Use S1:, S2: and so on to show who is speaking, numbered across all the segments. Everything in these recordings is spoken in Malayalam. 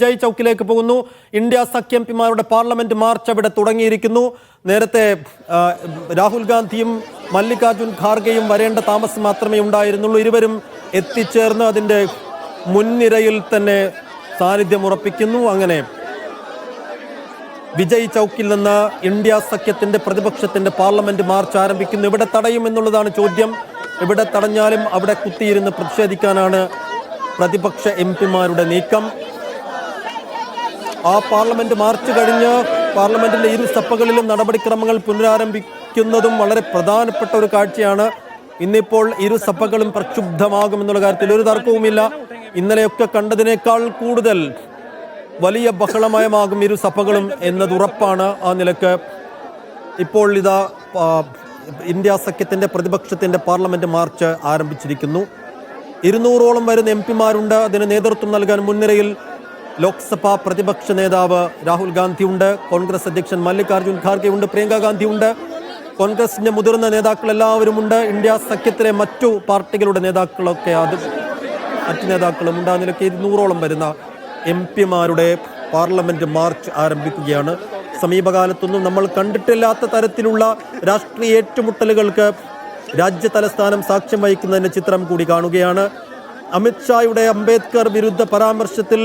S1: ജയ് ചൗക്കിലേക്ക് പോകുന്നു. ഇന്ത്യ സഖ്യം പിമാരുടെ പാർലമെന്റ് മാർച്ച് അവിടെ തുടങ്ങിയിരിക്കുന്നു. നേരത്തെ രാഹുൽ ഗാന്ധിയും മല്ലികാർജുൻ ഖാർഗെയും വരേണ്ട താമസം മാത്രമേ ഉണ്ടായിരുന്നുള്ളൂ. ഇരുവരും എത്തിച്ചേർന്ന് അതിന്റെ മുൻനിരയിൽ തന്നെ സാന്നിധ്യം ഉറപ്പിക്കുന്നു. അങ്ങനെ വിജയ് ചൌക്കിൽ നിന്ന് ഇന്ത്യ സഖ്യത്തിന്റെ പ്രതിപക്ഷത്തിന്റെ പാർലമെന്റ് മാർച്ച് ആരംഭിക്കുന്നു. ഇവിടെ തടയും എന്നുള്ളതാണ് ചോദ്യം. ഇവിടെ തടഞ്ഞാലും അവിടെ കുത്തിയിരുന്ന് പ്രതിഷേധിക്കാനാണ് പ്രതിപക്ഷ എം പിമാരുടെ നീക്കം. ആ പാർലമെന്റ് മാർച്ച് കഴിഞ്ഞ് പാർലമെന്റിന്റെ ഇരു സഭകളിലും നടപടിക്രമങ്ങൾ പുനരാരംഭിക്കുന്നതും വളരെ പ്രധാനപ്പെട്ട ഒരു കാഴ്ചയാണ്. ഇന്നിപ്പോൾ ഇരു സഭകളും പ്രക്ഷുബ്ധമാകുമെന്നുള്ള കാര്യത്തിൽ ഒരു തർക്കവുമില്ല. ഇന്നലെയൊക്കെ കണ്ടതിനേക്കാൾ കൂടുതൽ വലിയ ബഹളമയമാകും ഇരു സഭകളും എന്നത് ഉറപ്പാണ് ആ നിലയ്ക്ക്. ഇപ്പോൾ ഇതാ ഇന്ത്യ സഖ്യത്തിന്റെ പ്രതിപക്ഷത്തിന്റെ പാർലമെന്റ് മാർച്ച് ആരംഭിച്ചിരിക്കുന്നു. ഇരുന്നൂറോളം വരുന്ന എം പിമാരുണ്ട്. അതിന് നേതൃത്വം നൽകാൻ മുൻനിരയിൽ ലോക്സഭാ പ്രതിപക്ഷ നേതാവ് രാഹുൽ ഗാന്ധി ഉണ്ട് കോൺഗ്രസ് അധ്യക്ഷൻ മല്ലികാർജുൻ ഖാർഗെ ഉണ്ട് പ്രിയങ്ക ഗാന്ധി ഉണ്ട് കോൺഗ്രസിന്റെ മുതിർന്ന നേതാക്കൾ എല്ലാവരും ഉണ്ട് ഇന്ത്യ സഖ്യത്തിലെ മറ്റു പാർട്ടികളുടെ നേതാക്കളൊക്കെ അത് മറ്റു ആ നിലയ്ക്ക് ഇരുന്നൂറോളം വരുന്ന എം പിമാരുടെ പാർലമെന്റ് മാർച്ച് ആരംഭിക്കുകയാണ്. സമീപകാലത്തൊന്നും നമ്മൾ കണ്ടിട്ടില്ലാത്ത തരത്തിലുള്ള രാഷ്ട്രീയ ഏറ്റുമുട്ടലുകൾക്ക് രാജ്യ തലസ്ഥാനം സാക്ഷ്യം വഹിക്കുന്നതിന്റെ ചിത്രം കൂടി കാണുകയാണ്. അമിത്ഷായുടെ അംബേദ്കർ വിരുദ്ധ പരാമർശത്തിൽ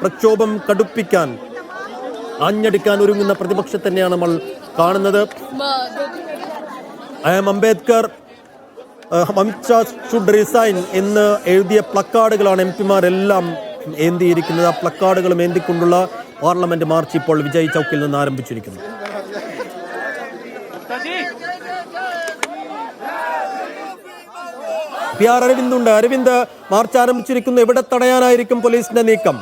S1: പ്രക്ഷോഭം കടുപ്പിക്കാൻ ആഞ്ഞടിക്കാൻ ഒരുങ്ങുന്ന പ്രതിപക്ഷം തന്നെയാണ് നമ്മൾ കാണുന്നത്. I am Ambedkar Amit Shah should resign എന്ന് എഴുതിയ പ്ലക്കാർഡുകളാണ് എം പിമാരെല്ലാം ഏന്തിയിരിക്കുന്നത്. ആ പ്ലക്കാർഡുകളും ഏന്തിക്കൊണ്ടുള്ള പാർലമെന്റ് മാർച്ച് ഇപ്പോൾ വിജയ് ചൌക്കിൽ നിന്ന് ആരംഭിച്ചിരിക്കുന്നു. പി ആർ അരവിന്ദ് ഉണ്ട് അരവിന്ദ് മാർച്ച് ആരംഭിച്ചിരിക്കുന്നു. എവിടെ തടയാനായിരിക്കും പോലീസിന്റെ നീക്കം?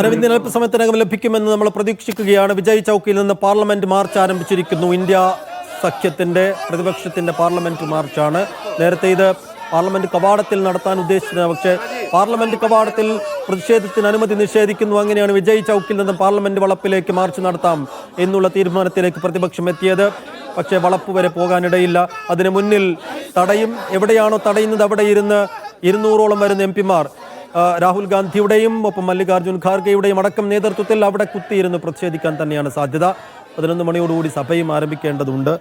S1: അരവിന്ദിന് അല്പസമയത്തിനകം ലഭിക്കുമെന്ന് നമ്മൾ പ്രതീക്ഷിക്കുകയാണ്. വിജയ് ചൌക്കിൽ നിന്ന് പാർലമെന്റ് മാർച്ച് ആരംഭിച്ചിരിക്കുന്നു. ഇന്ത്യ സഖ്യത്തിന്റെ പ്രതിപക്ഷത്തിന്റെ പാർലമെന്റ് മാർച്ചാണ്. നേരത്തെ ഇത് പാർലമെന്റ് കവാടത്തിൽ നടത്താൻ ഉദ്ദേശിച്ചത് പക്ഷേ പാർലമെന്റ് കവാടത്തിൽ പ്രതിഷേധത്തിന് അനുമതി നിഷേധിക്കുന്നു. അങ്ങനെയാണ് വിജയ് ചൌക്കിൽ നിന്ന് പാർലമെന്റ് വളപ്പിലേക്ക് മാർച്ച് നടത്താം എന്നുള്ള തീരുമാനത്തിലേക്ക് പ്രതിപക്ഷം എത്തിയത്. പക്ഷേ വളപ്പ് വരെ പോകാനിടയില്ല. അതിന് മുന്നിൽ തടയും എവിടെയാണോ തടയുന്നത് അവിടെ ഇരുന്ന് ഇരുന്നൂറോളം വരുന്ന എം പിമാർ. രാഹുൽ ഗാന്ധിയുടെയും ഒപ്പം മല്ലികാർജുൻ ഖാർഗെയുടെയും അടക്കം നേതൃത്വത്തിൽ അവിടെ കുത്തിയിരുന്ന് പ്രതിഷേധിക്കാൻ തന്നെയാണ് സാധ്യത. പതിനൊന്ന് മണിയോടുകൂടി സഭയും ആരംഭിക്കേണ്ടതുണ്ട്.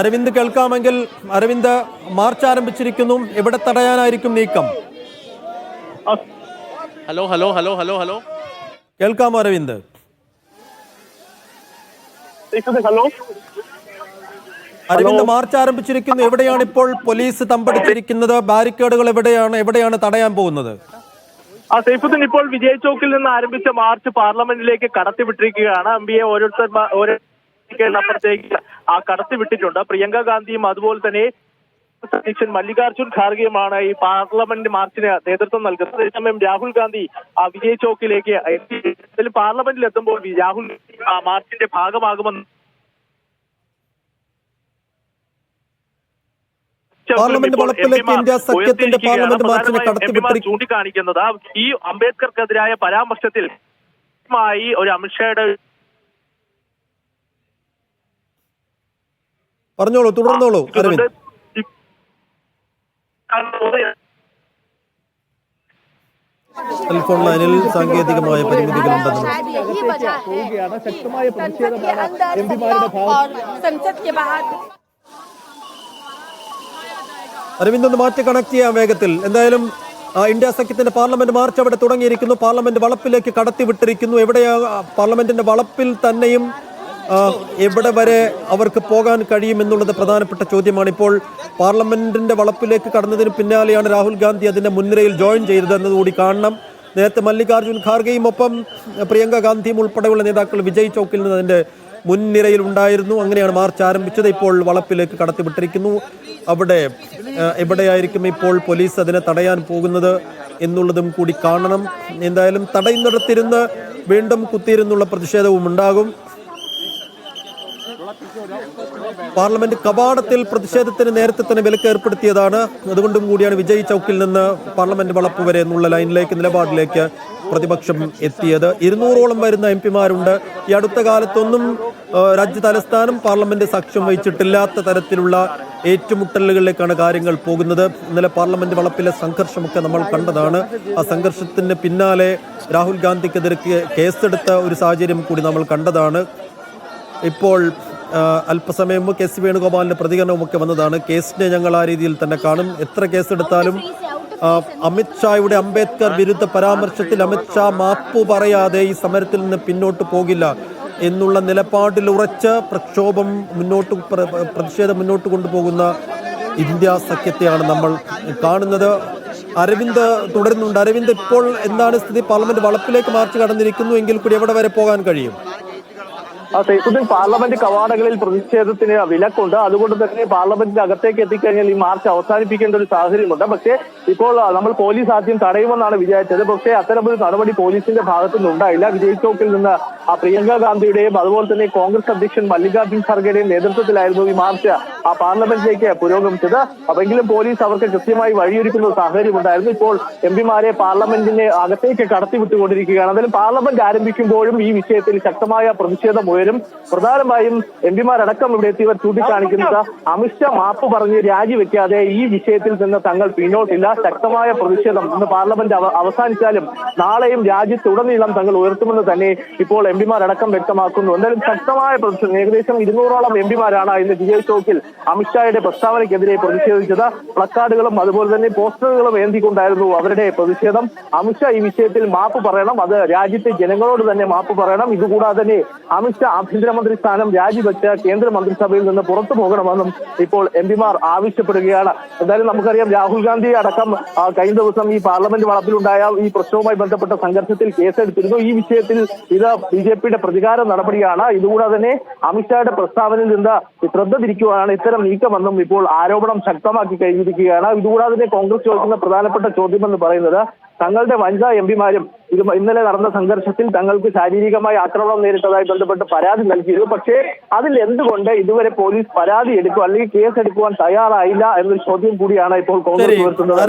S1: അരവിന്ദ് കേൾക്കാമെങ്കിൽ അരവിന്ദ് മാർച്ച് ആരംഭിച്ചിരിക്കുന്നു. എവിടെ തടയാനായിരിക്കും നീക്കം?
S2: Hello hello hello hello hello
S1: കേൾക്കാമോ അരവിന്ദ്?
S3: ഹലോ?
S1: അരവിന്ദ് മാർച്ച് ആരംഭിച്ചിരിക്കുന്നു. എവിടെയാണ് ഇപ്പോൾ പോലീസ് തമ്പടിച്ചിരിക്കുന്നത്? ബാരിക്കേഡുകൾ എവിടെയാണ്? എവിടെയാണ് തടയാൻ പോകുന്നത്?
S3: ആ സൈഫുദ്ദീൻ ഇപ്പോൾ വിജയ് ചോക്കിൽ നിന്ന് ആരംഭിച്ച മാർച്ച് പാർലമെന്റിലേക്ക് കടത്തിവിട്ടിരിക്കുകയാണ് എം ബി എ ഓരോരുത്തർ ഓരോ അപ്പുറത്തേക്ക് ആ കടത്തിവിട്ടിട്ടുണ്ട് പ്രിയങ്ക ഗാന്ധിയും അതുപോലെ തന്നെ അധ്യക്ഷൻ മല്ലികാർജുൻ ഖാർഗെയുമാണ്. ഈ പാർലമെന്റ് മാർച്ചിന് നേതൃത്വം നൽകുന്നത്. അതേസമയം രാഹുൽ ഗാന്ധി ആ വിജയ് ചോക്കിലേക്ക് എത്തി. പാർലമെന്റിൽ എത്തുമ്പോൾ രാഹുൽ ആ മാർച്ചിന്റെ ഭാഗമാകുമെന്ന്
S1: പാർലമെന്റ് വളപ്പിലേക്ക് ഇന്ത്യ സഖ്യത്തിന്റെ പാർലമെന്റ് മാർച്ചിനെ
S3: ചൂണ്ടിക്കാണിക്കുന്നത്. ഈ അംബേദ്കർക്കെതിരായ പരാമർശത്തിൽ ഒരു അമിത്ഷായുടെ
S1: പറഞ്ഞോളൂ തുടർന്നോളൂ അരവിന്ദ് ടെലിഫോൺ ലൈനിൽ സാങ്കേതികമായ പരിമിതികളുണ്ടെന്നും ശക്തമായ പ്രതിഷേധമാണ് മാറ്റി കണക്ട് ചെയ്യാൻ വേഗത്തിൽ. എന്തായാലും ഇന്ത്യ സഖ്യത്തിന്റെ പാർലമെന്റ് മാർച്ച് അവിടെ തുടങ്ങിയിരിക്കുന്നു. പാർലമെന്റ് വളപ്പിലേക്ക് കടത്തിവിട്ടിരിക്കുന്നു. എവിടെയാ പാർലമെന്റിന്റെ വളപ്പിൽ തന്നെയും എവിടെ വരെ അവർക്ക് പോകാൻ കഴിയുമെന്നുള്ളത് പ്രധാനപ്പെട്ട ചോദ്യമാണ് ഇപ്പോൾ പാർലമെന്റിന്റെ വളപ്പിലേക്ക് കടന്നതിന് പിന്നാലെയാണ് രാഹുൽ ഗാന്ധി അതിന്റെ മുൻനിരയിൽ ജോയിൻ ചെയ്തത് എന്നതുകൂടി കാണണം. നേരത്തെ മല്ലികാർജുൻ ഖാർഗെയും ഒപ്പം പ്രിയങ്ക ഗാന്ധിയും ഉൾപ്പെടെയുള്ള നേതാക്കൾ വിജയ് ചൌക്കിൽ നിന്ന് അതിന്റെ മുൻനിരയിൽ ഉണ്ടായിരുന്നു. അങ്ങനെയാണ് മാർച്ച് ആരംഭിച്ചത്. ഇപ്പോൾ വളപ്പിലേക്ക് കടത്തിവിട്ടിരിക്കുന്നു. അവിടെ എവിടെയായിരിക്കും ഇപ്പോൾ പോലീസ് അതിനെ തടയാൻ പോകുന്നത് എന്നുള്ളതും കൂടി കാണണം. എന്തായാലും തടയുന്നിടത്തിരുന്ന് വീണ്ടും കുത്തിയിരുന്നുള്ള പ്രതിഷേധവും ഉണ്ടാകും. പാർലമെന്റ് കവാടത്തിൽ പ്രതിഷേധത്തിന് നേരത്തെ തന്നെ വിലക്ക് ഏർപ്പെടുത്തിയതാണ്. അതുകൊണ്ടും കൂടിയാണ് വിജയ് ചൌക്കിൽ നിന്ന് പാർലമെന്റ് വളപ്പ് വരെ എന്നുള്ള ലൈനിലേക്ക് നിലപാടിലേക്ക് പ്രതിപക്ഷം എത്തിയത്. ഇരുന്നൂറോളം വരുന്ന എം പിമാരുണ്ട്. ഈ അടുത്ത കാലത്തൊന്നും രാജ്യ തലസ്ഥാനം പാർലമെന്റ് സാക്ഷ്യം വഹിച്ചിട്ടില്ലാത്ത തരത്തിലുള്ള ഏറ്റുമുട്ടലുകളിലേക്കാണ് കാര്യങ്ങൾ പോകുന്നത്. ഇന്നലെ പാർലമെന്റ് വളപ്പിലെ സംഘർഷമൊക്കെ നമ്മൾ കണ്ടതാണ്. ആ സംഘർഷത്തിന് പിന്നാലെ രാഹുൽ ഗാന്ധിക്കെതിരെ കേസെടുത്ത ഒരു സാഹചര്യം കൂടി നമ്മൾ കണ്ടതാണ്. ഇപ്പോൾ അല്പസമയം മുമ്പ് കെ സി വേണുഗോപാലിന്റെ പ്രതികരണവുമൊക്കെ വന്നതാണ്. കേസിനെ ഞങ്ങൾ ആ രീതിയിൽ തന്നെ കാണും. എത്ര കേസെടുത്താലും അമിത്ഷായുടെ അംബേദ്കർ വിരുദ്ധ പരാമർശത്തിൽ അമിത്ഷാ മാപ്പു പറയാതെ ഈ സമരത്തിൽ നിന്ന് പിന്നോട്ട് പോകില്ല എന്നുള്ള നിലപാടിൽ ഉറച്ച് പ്രക്ഷോഭം മുന്നോട്ട് പ്രതിഷേധം മുന്നോട്ട് കൊണ്ടുപോകുന്ന ഇന്ത്യ സഖ്യത്തെയാണ് നമ്മൾ കാണുന്നത്. അരവിന്ദ് തുടരുന്നുണ്ട്. അരവിന്ദ് ഇപ്പോൾ എന്താണ് സ്ഥിതി? പാർലമെന്റ് വളപ്പിലേക്ക് മാർച്ച് കടന്നിരിക്കുന്നു. എങ്കിൽ കൂടി എവിടെ വരെ പോകാൻ കഴിയും?
S3: ആ സൈഫുദ്ദീൻ പാർലമെന്റ് കവാടങ്ങളിൽ പ്രതിഷേധത്തിന് വിലക്കുണ്ട്. അതുകൊണ്ട് തന്നെ പാർലമെന്റിന്റെ അകത്തേക്ക് എത്തിക്കഴിഞ്ഞാൽ ഈ മാർച്ച് അവസാനിപ്പിക്കേണ്ട ഒരു സാഹചര്യമുണ്ട്. പക്ഷേ ഇപ്പോൾ നമ്മൾ പോലീസ് ആദ്യം തടയുമെന്നാണ് വിചാരിച്ചത്. പക്ഷേ അത്തരമൊരു നടപടി പോലീസിന്റെ ഭാഗത്തുനിന്നുണ്ടായില്ല. വിജയ് ചോക്കിൽ നിന്ന് പ്രിയങ്ക ഗാന്ധിയുടെയും അതുപോലെ തന്നെ കോൺഗ്രസ് അധ്യക്ഷൻ മല്ലികാർജുൻ ഖാർഗെയുടെയും നേതൃത്വത്തിലായിരുന്നു ഈ മാർച്ച് ആ പാർലമെന്റിലേക്ക് പുരോഗമിച്ചത്. അപ്പെങ്കിലും പോലീസ് അവർക്ക് കൃത്യമായി വഴിയൊരുക്കുന്ന സാഹചര്യം ഉണ്ടായിരുന്നു. ഇപ്പോൾ എം പിമാരെ പാർലമെന്റിന്റെ അകത്തേക്ക് കടത്തിവിട്ടുകൊണ്ടിരിക്കുകയാണ്. അതിൽ പാർലമെന്റ് ആരംഭിക്കുമ്പോഴും ഈ വിഷയത്തിൽ ശക്തമായ പ്രതിഷേധം ഉയരും. പ്രധാനമായും എം പിമാരടക്കം ഇവിടെ എത്തിയവർ ചൂണ്ടിക്കാണിക്കുന്നത് അമിത്ഷാ മാപ്പ് പറഞ്ഞ് രാജിവെക്കാതെ ഈ വിഷയത്തിൽ നിന്ന് തങ്ങൾ പിന്നോട്ടില്ല. ശക്തമായ പ്രതിഷേധം ഇന്ന് പാർലമെന്റ് അവസാനിച്ചാലും നാളെയും രാജ്യത്തുടനീളം തങ്ങൾ ഉയർത്തുമെന്ന് തന്നെ ഇപ്പോൾ എം പിമാരടക്കം വ്യക്തമാക്കുന്നു. എന്തായാലും ശക്തമായ പ്രതിഷേധം ഏകദേശം ഇരുന്നൂറോളം എം പിമാരാണ് ഇന്ന് വിജയ് ചോക്കിൽ അമിത്ഷായുടെ പ്രസ്താവനയ്ക്കെതിരെ പ്രതിഷേധിച്ചത്. പ്ലക്കാർഡുകളും അതുപോലെ തന്നെ പോസ്റ്ററുകളും ഏന്തിക്കൊണ്ടായിരുന്നു അവരുടെ പ്രതിഷേധം. അമിത്ഷാ ഈ വിഷയത്തിൽ മാപ്പ് പറയണം. അത് രാജ്യത്തെ ജനങ്ങളോട് തന്നെ മാപ്പ് പറയണം. ഇതുകൂടാതെ തന്നെ അമിത്ഷാ ആഭ്യന്തരമന്ത്രി സ്ഥാനം രാജിവെച്ച് കേന്ദ്ര മന്ത്രിസഭയിൽ നിന്ന് പുറത്തു പോകണമെന്നും ഇപ്പോൾ എം പിമാർ ആവശ്യപ്പെടുകയാണ്. എന്തായാലും നമുക്കറിയാം രാഹുൽ ഗാന്ധി അടക്കം കഴിഞ്ഞ ദിവസം ഈ പാർലമെന്റ് വളപ്പിലുണ്ടായ ഈ പ്രശ്നവുമായി ബന്ധപ്പെട്ട സംഘർഷത്തിൽ കേസെടുത്തിരുന്നു. ഈ വിഷയത്തിൽ ഇത് ബി ജെ പിയുടെ പ്രതികാര നടപടിയാണ്. ഇതുകൂടാതെ തന്നെ അമിത്ഷായുടെ പ്രസ്താവനയിൽ നിന്ന് ശ്രദ്ധ തിരിക്കുവാനാണ് ഇത്തരം നീക്കമെന്നും ഇപ്പോൾ ആരോപണം ശക്തമാക്കി കഴിഞ്ഞിരിക്കുകയാണ്. ഇതുകൂടാതെ തന്നെ കോൺഗ്രസ് ചോദിക്കുന്ന പ്രധാനപ്പെട്ട ചോദ്യമെന്ന് പറയുന്നത് തങ്ങളുടെ വനിതാ എം പിമാരും ഇത് ഇന്നലെ നടന്ന സംഘർഷത്തിൽ തങ്ങൾക്ക് ശാരീരികമായി ആക്രമണം നേരിട്ടതായി ബന്ധപ്പെട്ട് പരാതി നൽകിയിരുന്നു. പക്ഷേ അതിൽ എന്തുകൊണ്ട് ഇതുവരെ പോലീസ് പരാതി എടുക്കുക അല്ലെങ്കിൽ കേസ് എടുക്കുവാൻ തയ്യാറായില്ല എന്നൊരു ചോദ്യം കൂടിയാണ് ഇപ്പോൾ കോൺഗ്രസ് ഉയർത്തുന്നത്?